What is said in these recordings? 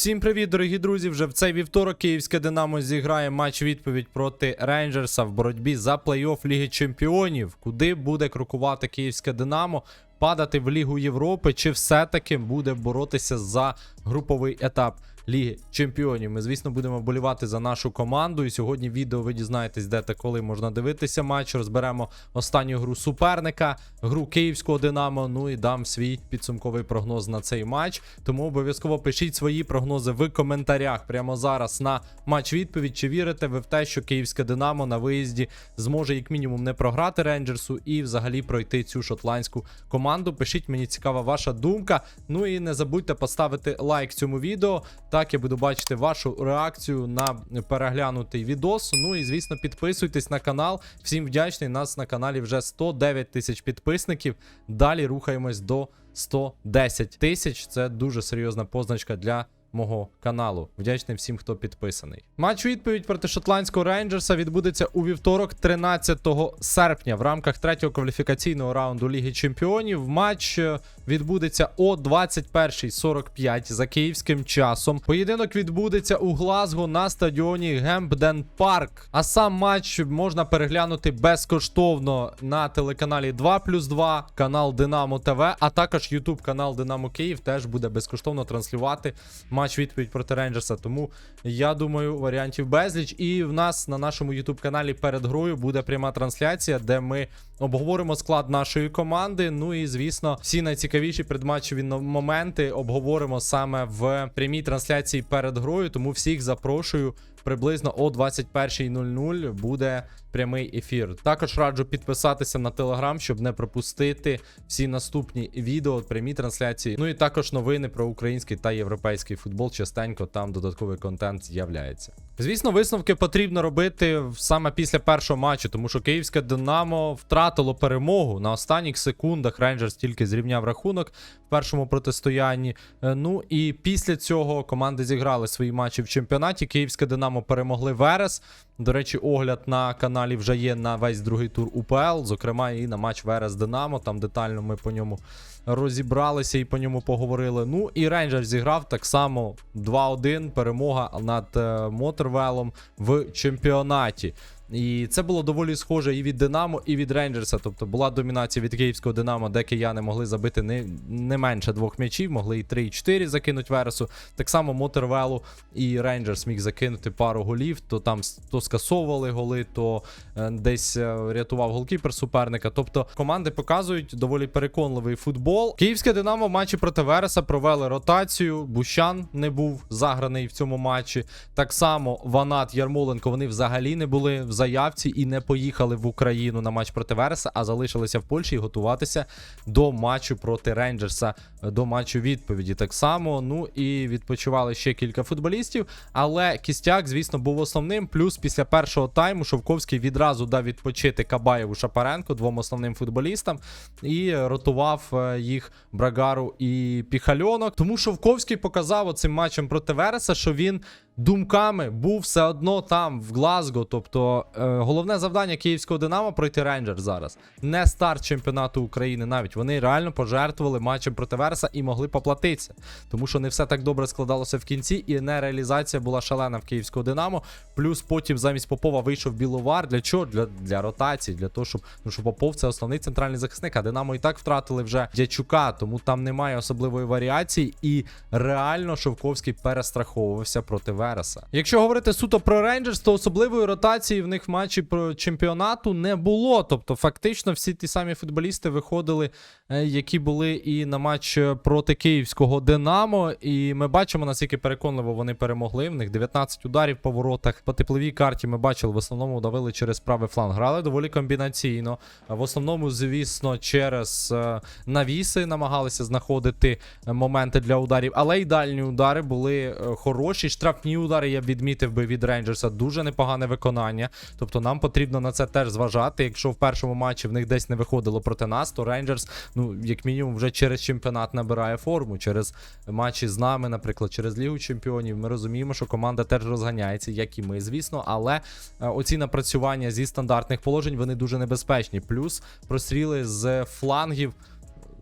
Всім привіт, дорогі друзі! Вже в цей вівторок київське Динамо зіграє матч відповідь проти Рейнджерса в боротьбі за плей-офф Ліги Чемпіонів. Куди буде крокувати київське Динамо? Падати в Лігу Європи, чи все-таки буде боротися за груповий етап Ліги Чемпіонів? Ми, звісно, будемо болівати за нашу команду. І сьогодні відео ви дізнаєтесь, де та коли можна дивитися матч. Розберемо останню гру суперника, гру київського Динамо. Ну і дам свій підсумковий прогноз на цей матч. Тому обов'язково пишіть свої прогнози в коментарях прямо зараз на матч відповідь. Чи вірите ви в те, що київське Динамо на виїзді зможе як мінімум не програти Рейнджерсу і взагалі пройти цю шотландську команду? Пишіть, мені цікава ваша думка. Ну і не забудьте поставити лайк цьому відео. Так я буду бачити вашу реакцію на переглянутий відос. Ну і звісно, підписуйтесь на канал. Всім вдячний. Нас на каналі вже 109 тисяч підписників. Далі рухаємось до 110 тисяч. Це дуже серйозна позначка для. Мого каналу. Вдячний всім, хто підписаний. Матч відповідь проти шотландського рейнджерса відбудеться у вівторок, 13 серпня, в рамках третього кваліфікаційного раунду Ліги Чемпіонів. Матч е, відбудеться о 21.45 за київським часом. Поєдинок відбудеться у Глазго на стадіоні Гемпден Парк. А сам матч можна переглянути безкоштовно на телеканалі 2 плюс 2, канал Динамо ТВ, а також Ютуб канал Динамо Київ теж буде безкоштовно транслювати матч відповідь проти Рейнджерса. Тому я думаю, варіантів безліч. І в нас на нашому Ютуб каналі перед грою буде пряма трансляція, де ми обговоримо склад нашої команди. Ну і звісно, всі найцікавіші предматчеві моменти обговоримо саме в прямій трансляції перед грою. Тому всіх запрошую. Приблизно о 21.00 буде прямий ефір. Також раджу підписатися на телеграм, щоб не пропустити всі наступні відео, прямі трансляції. Ну і також новини про український та європейський футбол. Частенько там додатковий контент з'являється. Звісно, висновки потрібно робити саме після першого матчу, тому що київське Динамо втратило перемогу на останніх секундах. Рейнджерс тільки зрівняв рахунок в першому протистоянні. Е, Ну і після цього команди зіграли свої матчі в чемпіонаті. Київське Динамо перемогли Верес. До речі, огляд на каналі вже є на весь другий тур УПЛ, зокрема, і на матч Верес Динамо. Там детально ми по ньому розібралися і по ньому поговорили. Ну і Рейнджер зіграв так само 2-1 перемога над е, Моторвелом в чемпіонаті. І це було доволі схоже і від Динамо, і від Рейнджерса. Тобто була домінація від київського Динамо, де кияни могли забити не, не менше двох м'ячів, могли і 3, і 4 закинути Вересу. Так само Моторвелу і Рейнджерс міг закинути пару голів, то там то скасовували голи, то е, десь е, рятував голкіпер суперника. Тобто команди показують доволі переконливий футбол. Київське Динамо в матчі проти Вереса провели ротацію. Бущан не був заграний в цьому матчі. Так само Ванат Ярмоленко вони взагалі не були заявці і не поїхали в Україну на матч проти Вереса, а залишилися в Польщі і готуватися до матчу проти Рейнджерса, до матчу відповіді. Так само. Ну і відпочивали ще кілька футболістів. Але Кістяк, звісно, був основним. Плюс після першого тайму Шовковський відразу дав відпочити Кабаєву Шапаренко, двом основним футболістам, і ротував е, їх Брагару і Піхальонок. Тому Шовковський показав оцим матчем проти Вереса, що він думками був все одно там, в Глазго. Тобто е, головне завдання київського Динамо пройти Рейнджер зараз. Не старт чемпіонату України навіть. Вони реально пожертвували матчем проти Вереса і могли поплатитися. Тому що не все так добре складалося в кінці, і нереалізація була шалена в київського Динамо. Плюс потім замість Попова вийшов Біловар. Для чого? Для, для ротації, для того, щоб ну, що Попов це основний центральний захисник. А Динамо і так втратили вже Дячука, тому там немає особливої варіації. І реально Шовковський перестраховувався проти Вереса. Якщо говорити суто про Рейнджерс, то особливої ротації в них в матчі про чемпіонату не було. Тобто, фактично, всі ті самі футболісти виходили, е, які були і на матч е, проти київського Динамо. І ми бачимо, наскільки переконливо вони перемогли. В них 19 ударів по воротах. По тепловій карті ми бачили, в основному давили через правий фланг. Грали доволі комбінаційно. В основному, звісно, через е, навіси намагалися знаходити моменти для ударів, але й дальні удари були хороші. Штрафні удари я відмітив би від Рейнджерса. Дуже непогане виконання. Тобто нам потрібно на це теж зважати. Якщо в першому матчі в них десь не виходило проти нас, то Рейнджерс, ну як мінімум, вже через чемпіонат набирає форму. Через матчі з нами, наприклад, через Лігу Чемпіонів. Ми розуміємо, що команда теж розганяється, як і ми, звісно. Але е, оці напрацювання зі стандартних положень вони дуже небезпечні. Плюс простріли з флангів.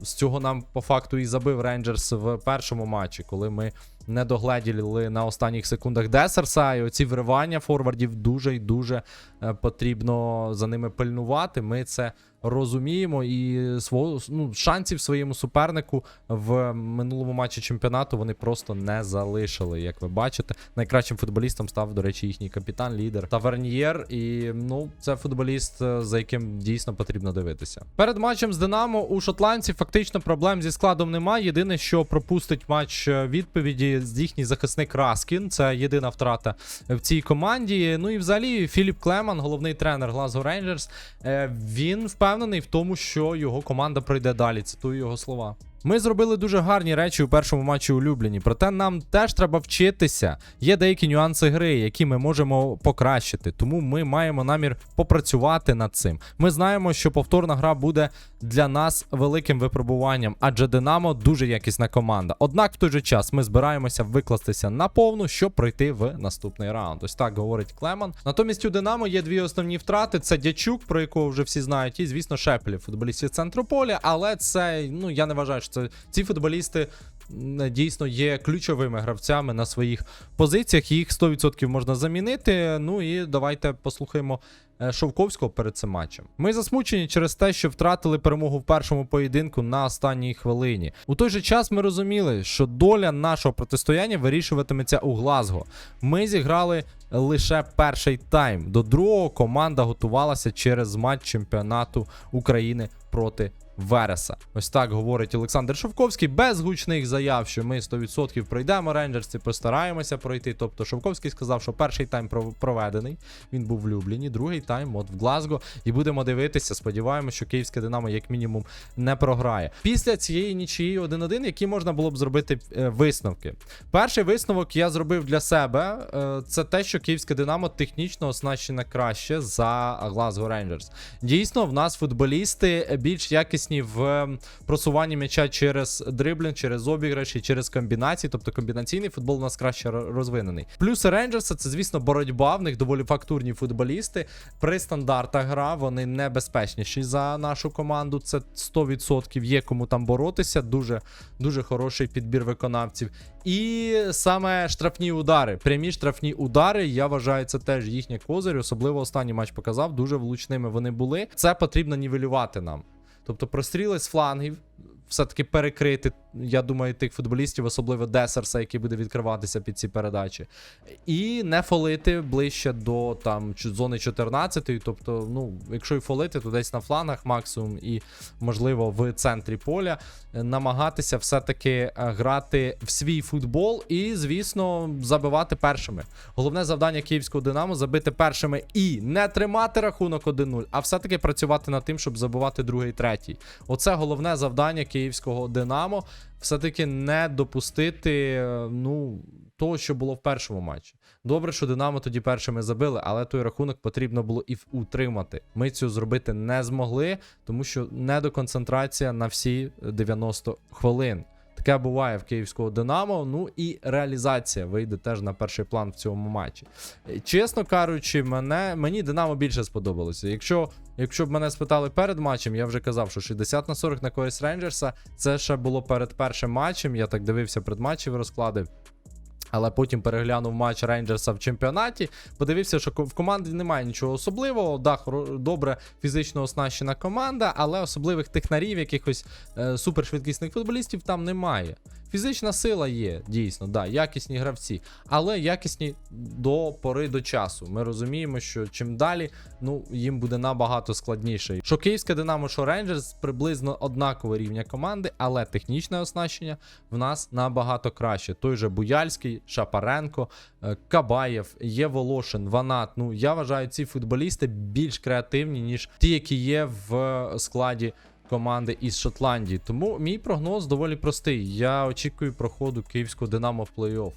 З цього нам по факту і забив Рейнджерс в першому матчі, коли ми не догледіли на останніх секундах Десерса. І оці вривання форвардів дуже і дуже е, потрібно за ними пильнувати. Ми це розуміємо. І свого ну, шансів своєму супернику в минулому матчі чемпіонату вони просто не залишили. Як ви бачите, найкращим футболістом став, до речі, їхній капітан, лідер Тавернієр. І ну, це футболіст, е, за яким дійсно потрібно дивитися. Перед матчем з Динамо у шотландців фактично проблем зі складом немає. Єдине, що пропустить матч е, відповіді з їхній захисник Раскін. Це єдина втрата в цій команді. Ну і взагалі Філіп Клеман, головний тренер Glasgow Rangers, е, він впевнений в тому, що його команда пройде далі. Цитую його слова. Ми зробили дуже гарні речі у першому матчі улюблені, проте нам теж треба вчитися. Є деякі нюанси гри, які ми можемо покращити, тому ми маємо намір попрацювати над цим. Ми знаємо, що повторна гра буде для нас великим випробуванням, адже Динамо дуже якісна команда. Однак в той же час ми збираємося викластися на повну, щоб пройти в наступний раунд. Ось так говорить Клеман. Натомість у Динамо є дві основні втрати: це Дячук, про якого вже всі знають, і звісно, Шепелів, футболістів центру поля. Але це ну я не вважаю, що це ці футболісти. Дійсно є ключовими гравцями на своїх позиціях. Їх 100% можна замінити. Ну і давайте послухаємо Шовковського перед цим матчем. Ми засмучені через те, що втратили перемогу в першому поєдинку на останній хвилині. У той же час ми розуміли, що доля нашого протистояння вирішуватиметься у Глазго. Ми зіграли лише перший тайм. До другого команда готувалася через матч чемпіонату України проти Вереса. Ось так говорить Олександр Шовковський без гучних заяв, що ми 100% пройдемо рейнджерці, постараємося пройти. Тобто Шовковський сказав, що перший тайм пров- проведений, він був в Любліні, другий тайм от в Глазго. І будемо дивитися. Сподіваємося, що київське Динамо як мінімум не програє. Після цієї нічиї 1-1, які можна було б зробити е, висновки. Перший висновок я зробив для себе. е, Це те, що київське Динамо технічно оснащене краще за Glasgow Rangers. Дійсно, в нас футболісти більш якісні в просуванні м'яча через дриблінг, через обіграші, через комбінації. Тобто комбінаційний футбол у нас краще розвинений. Плюси Рейнджерса це, звісно, боротьба. В них доволі фактурні футболісти. При стандартах гра вони небезпечніші за нашу команду. Це 100% є кому там боротися. Дуже дуже хороший підбір виконавців. І саме штрафні удари. Прямі штрафні удари, я вважаю, це теж їхня козир. Особливо останній матч показав. Дуже влучними вони були. Це потрібно нівелювати нам. Тобто простріли з флангів, все-таки перекрити, я думаю, тих футболістів, особливо Десерса, який буде відкриватися під ці передачі. І не фолити ближче до там зони 14. Тобто, ну, якщо і фолити, то десь на флангах максимум, і, можливо, в центрі поля намагатися все-таки е, грати в свій футбол і, звісно, забивати першими. Головне завдання київського Динамо забити першими і не тримати рахунок 1-0, а все-таки працювати над тим, щоб забивати другий, третій. Оце головне завдання київського Динамо. Все-таки не допустити е, ну, того, що було в першому матчі. Добре, що Динамо тоді першими забили, але той рахунок потрібно було і утримати. Ми цього зробити не змогли, тому що недоконцентрація на всі 90 хвилин. Таке буває в київського Динамо. Ну і реалізація вийде теж на перший план в цьому матчі. Е, Чесно кажучи, мене, мені Динамо більше сподобалося. Якщо, якщо б мене спитали перед матчем, я вже казав, що 60 на 40 на когось Рейнджерса, це ще було перед першим матчем. Я так дивився предматчеві розклади. Але потім переглянув матч Рейнджерса в чемпіонаті. Подивився, що в команді немає нічого особливого. Да, добре фізично оснащена команда, але особливих технарів, якихось е, супершвидкісних футболістів там немає. Фізична сила є, дійсно, да, якісні гравці, але якісні до пори до часу. Ми розуміємо, що чим далі, ну їм буде набагато складніше. Що Київське Динамо, що Рейнджерс приблизно однакового рівня команди, але технічне оснащення в нас набагато краще. Той же Буяльський, Шапаренко, е, Кабаєв, є Волошин, Ванат. Ну я вважаю, ці футболісти більш креативні, ніж ті, які є в складі команди із Шотландії. Тому мій прогноз доволі простий. Я очікую проходу київського Динамо в плей-офф.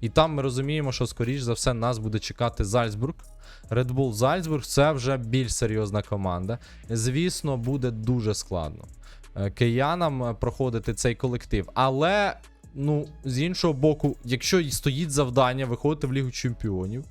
І там ми розуміємо, що скоріш за все нас буде чекати Зальцбург. Red Bull Зальцбург це вже більш серйозна команда. Звісно, буде дуже складно е, киянам проходити цей колектив. Але, ну, з іншого боку, якщо стоїть завдання виходити в Лігу Чемпіонів,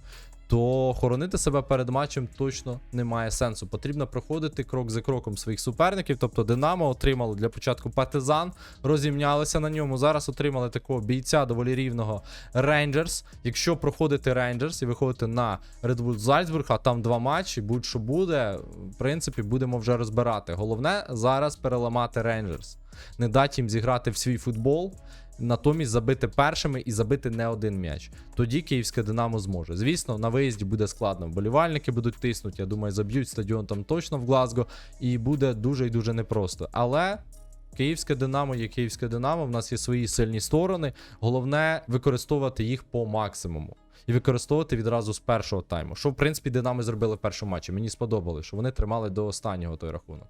то хоронити себе перед матчем точно немає сенсу. Потрібно проходити крок за кроком своїх суперників. Тобто Динамо отримали для початку партизан, розімнялися на ньому. Зараз отримали такого бійця доволі рівного Рейнджерс. Якщо проходити Рейнджерс і виходити на Red Bull Зальцбург, а там два матчі, будь-що буде, в принципі, будемо вже розбирати. Головне зараз переламати Рейнджерс, не дати їм зіграти в свій футбол. Натомість забити першими і забити не один м'яч. Тоді київське Динамо зможе. Звісно, на виїзді буде складно. Вболівальники будуть тиснути. Я думаю, заб'ють стадіон там точно в Глазго, і буде дуже і дуже непросто. Але Київське Динамо є Київське Динамо. В нас є свої сильні сторони. Головне використовувати їх по максимуму. І використовувати відразу з першого тайму. Що, в принципі, Динамо зробили в першому матчі. Мені сподобалось, що вони тримали до останнього той рахунок.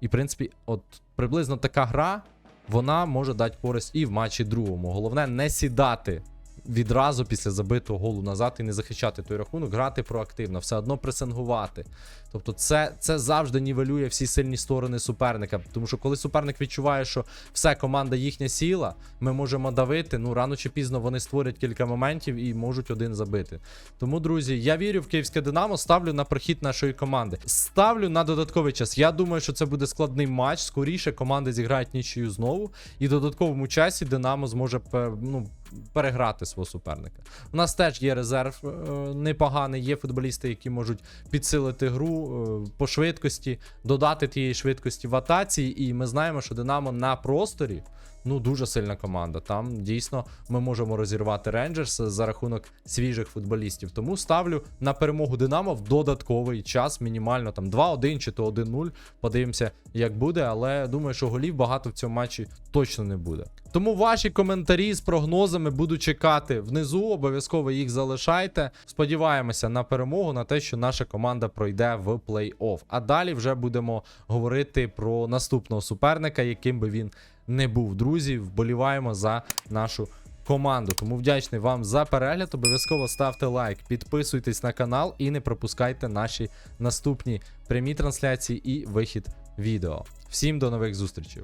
І, в принципі, от приблизно така гра, вона може дати користь і в матчі другому. Головне не сідати відразу після забитого голу назад і не захищати той рахунок, грати проактивно, все одно пресингувати. Тобто, це, це завжди нівелює всі сильні сторони суперника. Тому що коли суперник відчуває, що все команда їхня сіла, ми можемо давити. Ну рано чи пізно вони створять кілька моментів і можуть один забити. Тому, друзі, я вірю в київське Динамо, ставлю на прохід нашої команди. Ставлю на додатковий час. Я думаю, що це буде складний матч. Скоріше команди зіграють нічию знову, і в додатковому часі Динамо зможе ну, переграти свого суперника. У нас теж є резерв е, непоганий, є футболісти, які можуть підсилити гру е, по швидкості, додати тієї швидкості в атаці. І ми знаємо, що Динамо на просторі. Ну, дуже сильна команда. Там дійсно ми можемо розірвати Рейнджерс за рахунок свіжих футболістів. Тому ставлю на перемогу Динамо в додатковий час, мінімально там 2-1 чи то 1-0. Подивимося, як буде. Але думаю, що голів багато в цьому матчі точно не буде. Тому ваші коментарі з прогнозами буду чекати внизу. Обов'язково їх залишайте. Сподіваємося на перемогу, на те, що наша команда пройде в плей-офф. А далі вже будемо говорити про наступного суперника, яким би він не був. Друзі, вболіваємо за нашу команду. Тому вдячний вам за перегляд. Обов'язково ставте лайк, підписуйтесь на канал і не пропускайте наші наступні прямі трансляції і вихід відео. Всім до нових зустрічей!